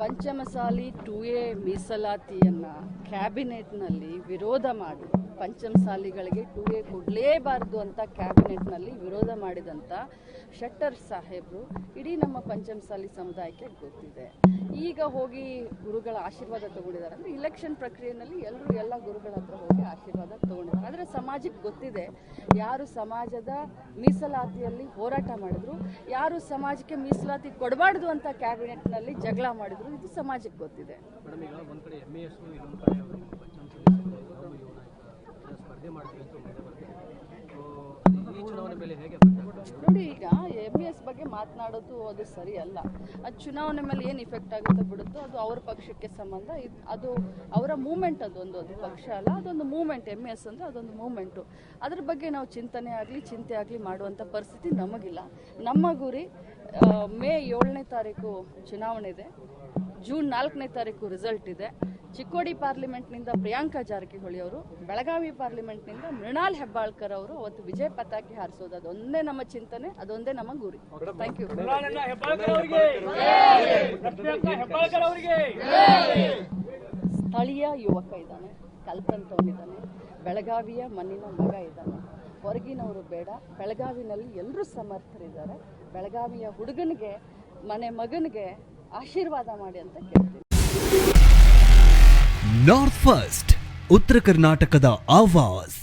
Panchamasali to A ಮೀಸಲಾತಿಯನ್ನ ಕ್ಯಾಬಿನೆಟ್ನಲ್ಲಿ ವಿರೋಧ ಮಾಡಿ, ಪಂಚಮಸಾಲಿಗಳಿಗೆ ಟು ಎ ಕೊಡಲೇಬಾರದು ಅಂತ ಕ್ಯಾಬಿನೆಟ್ನಲ್ಲಿ ವಿರೋಧ ಮಾಡಿದಂಥ ಶೆಟ್ಟರ್ ಸಾಹೇಬರು ಇಡೀ ನಮ್ಮ ಪಂಚಮಸಾಲಿ ಸಮುದಾಯಕ್ಕೆ ಗೊತ್ತಿದೆ. ಈಗ ಹೋಗಿ ಗುರುಗಳ ಆಶೀರ್ವಾದ ತಗೊಂಡಿದ್ದಾರೆ. ಅಂದರೆ ಇಲೆಕ್ಷನ್ ಪ್ರಕ್ರಿಯೆಯಲ್ಲಿ ಎಲ್ಲರೂ ಎಲ್ಲ ಗುರುಗಳ ಹತ್ರ ಹೋಗಿ ಆಶೀರ್ವಾದ ತಗೊಂಡಿದ್ದಾರೆ. ಆದರೆ ಸಮಾಜಕ್ಕೆ ಗೊತ್ತಿದೆ, ಯಾರು ಸಮಾಜದ ಮೀಸಲಾತಿಯಲ್ಲಿ ಹೋರಾಟ ಮಾಡಿದ್ರು, ಯಾರು ಸಮಾಜಕ್ಕೆ ಮೀಸಲಾತಿ ಕೊಡಬಾರ್ದು ಅಂತ ಕ್ಯಾಬಿನೆಟ್ನಲ್ಲಿ ಜಗಳ ಮಾಡಿದ್ರು ಇದು ಸಮಾಜಕ್ಕೆ ಗೊತ್ತಿದೆ. ನೋಡಿ ಈಗ ಎಂ ಎಂ ಇ ಎಸ್ ಬಗ್ಗೆ ಮಾತನಾಡೋದು ಅದು ಸರಿ ಅಲ್ಲ ಅದು ಚುನಾವಣೆ ಮೇಲೆ ಏನು ಇಫೆಕ್ಟ್ ಆಗುತ್ತೋ ಬಿಡುತ್ತೋ ಅದು ಅವ್ರ ಪಕ್ಷಕ್ಕೆ ಸಂಬಂಧ. ಇದ್- ಅದು ಅವರ ಮೂಮೆಂಟ್ ಅದೊಂದು ಅದು ಪಕ್ಷ ಅಲ್ಲ ಅದೊಂದು ಮೂಮೆಂಟ್ ಎಂ ಎಸ್ ಅಂದರೆ ಅದೊಂದು ಮೂಮೆಂಟು ಅದ್ರ ಬಗ್ಗೆ ನಾವು ಚಿಂತನೆ ಆಗಲಿ ಚಿಂತೆ ಆಗಲಿ ಮಾಡುವಂಥ ಪರಿಸ್ಥಿತಿ ನಮಗಿಲ್ಲ. ನಮ್ಮ ಗುರಿ ಮೇ ಏಳನೇ ತಾರೀಕು ಚುನಾವಣೆ ಇದೆ. ಜೂನ್ ನಾಲ್ಕನೇ ತಾರೀಕು ರಿಸಲ್ಟ್ ಇದೆ. ಚಿಕ್ಕೋಡಿ ಪಾರ್ಲಿಮೆಂಟ್ನಿಂದ ಪ್ರಿಯಾಂಕಾ ಜಾರಕಿಹೊಳಿ ಅವರು ಬೆಳಗಾವಿ ಪಾರ್ಲಿಮೆಂಟ್ನಿಂದ ಮೃಣಾಲ್ ಹೆಬ್ಬಾಳ್ಕರ್ ಅವರು ಅವತ್ತು ವಿಜಯ ಪತಾಕೆ ಹಾರಿಸೋದು. ಅದೊಂದೇ ನಮ್ಮ ಚಿಂತನೆ ಅದೊಂದೇ ನಮ್ಮ ಗುರಿ. ಥ್ಯಾಂಕ್ ಯು ಸ್ಥಳೀಯ ಯುವಕ ಇದ್ದಾನೆ ಕಲ್ಪಂತವನಿದ್ದಾನೆ ಬೆಳಗಾವಿಯ ಮಣ್ಣಿನ ಮಗ ಇದ್ದಾನೆ. ಹೊರಗಿನವರು ಬೇಡ ಬೆಳಗಾವಿನಲ್ಲಿ ಎಲ್ಲರೂ ಸಮರ್ಥರಿದ್ದಾರೆ. ಬೆಳಗಾವಿಯ ಹುಡುಗನಿಗೆ ಮನೆ ಮಗನಿಗೆ ಆಶೀರ್ವಾದ ಮಾಡಿ ಅಂತ ಕೇಳ್ತೀನಿ. ನಾರ್ತ್ ಫಸ್ಟ್ ಉತ್ತರ ಕರ್ನಾಟಕದ ಆವಾಸ್